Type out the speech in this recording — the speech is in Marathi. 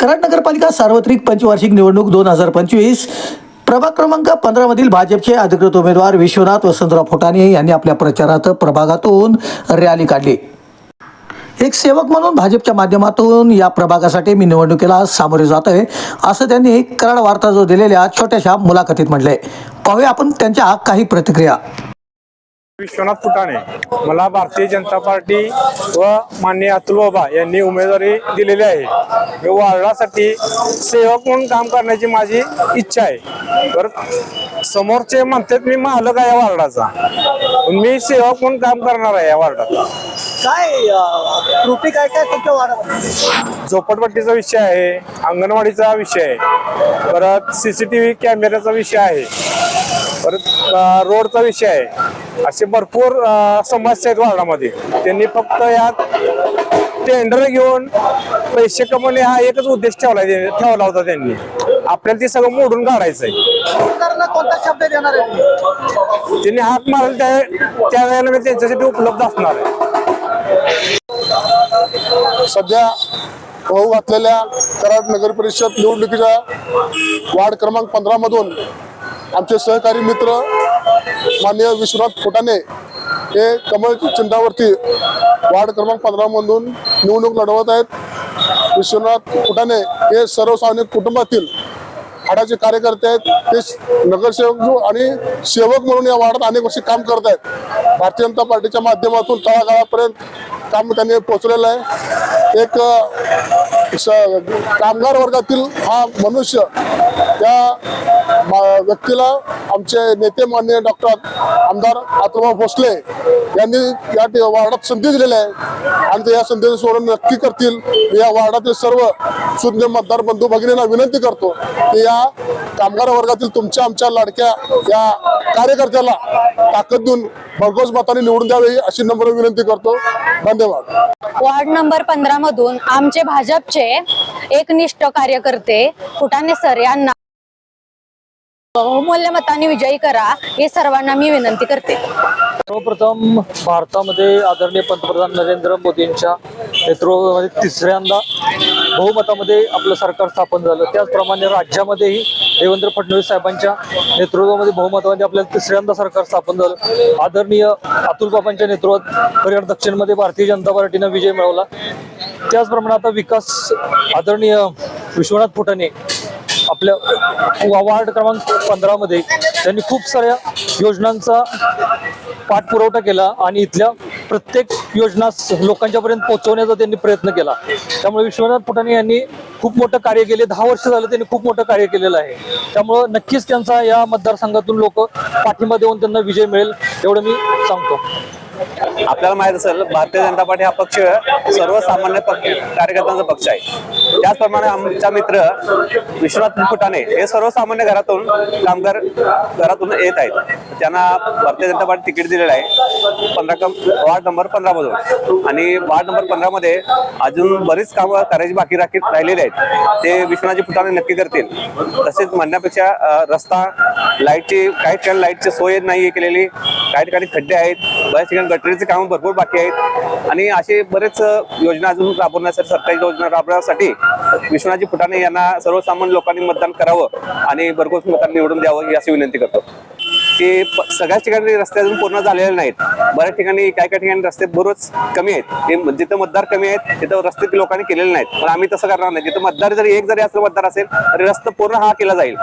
कराड नगरपालिका सार्वत्रिक पंचवार्षिक निवडणूक दोन हजार पंचवीस प्रभाग क्रमांक पंधरामधील भाजपचे अधिकृत उमेदवार विश्वनाथ वसंतराव फुटाणे यांनी आपल्या प्रचारात प्रभागातून रॅली काढली. एक सेवक म्हणून भाजपच्या माध्यमातून या प्रभागासाठी मी निवडणुकीला सामोरे जात आहे असं त्यांनी कराड वार्ता जो दिलेल्या छोट्याशा मुलाखतीत म्हटलंय. पाहूया आपण त्यांच्या काही प्रतिक्रिया. विश्वनाथ फुटाणे. मला भारतीय जनता पार्टी व माननीय अतुल बाबा यांनी उमेदवारी दिलेली आहे. मी वार्डासाठी सेवक म्हणून काम करण्याची माझी इच्छा आहे. परत समोरचे म्हणतात मी मालक आहे या वार्डाचा. मी सेवक म्हणून काम करणार आहे या वार्डात. काय त्रुटी काय काय तुमच्या वार्डात? झोपडपट्टीचा विषय आहे अंगणवाडीचा विषय आहे परत सीसीटीव्ही कॅमेऱ्याचा विषय आहे. परत रोडचा विषय आहे. असे भरपूर समस्या आहेत वार्डामध्ये. त्यांनी फक्त यात टेंडर घेऊन पैसे कमवणे हा एकच उद्देश ठेवला ठेवला होता त्यांनी. आपल्याला ते सगळं मोडून काढायचं आहे. कोणता शब्द देणार आहे? त्यांनी हात मारल त्या त्यावेळेला मी त्यांच्यासाठी उपलब्ध असणार आहे. सध्या होऊ घातलेल्या कराड नगर परिषद निवडणुकीच्या वार्ड क्रमांक पंधरा मधून आमचे सहकारी मित्र माननीय विश्वनाथ फुटाणे हे कमळ चिन्हावरती वार्ड क्रमांक पंधरामधून निवडणूक लढवत आहेत. विश्वनाथ फुटाणे हे सर्वसामान्य कुटुंबातील हाडाचे कार्यकर्ते आहेत. ते नगरसेवक आणि सेवक म्हणून या वार्डात अनेक वर्षी काम करत आहेत. भारतीय जनता पार्टीच्या माध्यमातून तळागाळापर्यंत काम त्यांनी पोचलेलं आहे. एक कामगार वर्गातील हा मनुष्य त्या व्यक्तीला आमचे नेते माननीय डॉक्टर आमदार आत्मा भोसले यांनी या वार्डात संधी दिलेली आहे. आणि ते या संधीचं सोडून नक्की करतील. या वार्डातील सर्व शून्य मतदार बंधू भगिनींना विनंती करतो की या कामगार वर्गातील तुमच्या आमच्या लाडक्या या कार्यकर्त्याला ताकद देऊन भरघोस मताने निवडून द्यावी अशी नम्र विनंती करतो. धन्यवाद. वार्ड नंबर पंधरा मधून आमचे भाजपचे एकनिष्ठ कार्यकर्ते फुटाणे सर यांना बहुमूल्य मताने विजयी करा हे सर्वांना मी विनंती करते. सर्वप्रथम भारतामध्ये आदरणीय पंतप्रधान नरेंद्र मोदींच्या नेतृत्वामध्ये तिसऱ्यांदा बहुमतामध्ये आपलं सरकार स्थापन झालं. त्याचप्रमाणे राज्यामध्येही देवेंद्र फडणवीस साहेबांच्या नेतृत्वामध्ये बहुमतामध्ये आपल्याला तिसऱ्यांदा सरकार स्थापन झालं. आदरणीय अतुल बाबांच्या नेतृत्वात परिवार दक्षिणमध्ये भारतीय जनता पार्टीनं विजय मिळवला. त्याचप्रमाणे आता विकास आदरणीय विश्वनाथ फुटाणे आपल्या वार्ड क्रमांक पंधरामध्ये त्यांनी खूप साऱ्या योजनांचा पाठपुरवठा केला आणि इथल्या प्रत्येक योजना लोकांच्यापर्यंत पोहोचवण्याचा त्यांनी प्रयत्न केला. त्यामुळे विश्वनाथ फुटाणे यांनी खूप मोठं कार्य केले. दहा वर्ष झालं त्यांनी खूप मोठं कार्य केलेलं आहे. त्यामुळं नक्कीच त्यांचा या मतदारसंघातून लोक पाठिंबा देऊन त्यांना विजय मिळेल एवढं मी सांगतो. आपल्याला माहीत असेल भारतीय जनता पार्टी हा पक्ष सर्वसामान्य पक्ष कार्यकर्त्यांचा पक्ष आहे. त्याचप्रमाणे आमचा मित्र विश्वनाथ फुटाणे हे सर्वसामान्य घरातून कामगार घरातून येत आहेत. त्यांना भारतीय जनता पार्टी तिकीट दिलेलं आहे पंधरा वार्ड नंबर पंधरा मधून. आणि वार्ड नंबर पंधरामध्ये अजून बरीच कामं करायची बाकी राखी राहिलेली आहेत. ते विश्वनाथजी फुटाणे नक्की करतील. तसेच म्हणण्यापेक्षा रस्ता लाईटची काही ठिकाणी लाईटची सोय नाही केलेली. काही ठिकाणी खड्डे आहेत. बऱ्याच ठिकाणी गटरीचे काम भरपूर बाकी आहेत. आणि असे बरेच योजना अजून राबवण्यासाठी सरकारी योजना राबवण्यासाठी विश्वनाथजी फुटाणे यांना सर्वसामान्य लोकांनी मतदान करावं आणि भरघोस मतांनी निवडून द्यावं ही अशी विनंती करतो. की सगळ्याच ठिकाणी रस्ते अजून पूर्ण झालेले नाहीत. बऱ्याच ठिकाणी काय काय ठिकाणी रस्ते बरोच कमी आहेत. ते जिथं मतदार कमी आहेत तिथं रस्ते ते लोकांनी केलेले नाहीत. पण आम्ही तसं करणार नाही. जिथं मतदार जरी एक जरी असलं मतदार असेल तरी रस्ता पूर्ण हा केला जाईल.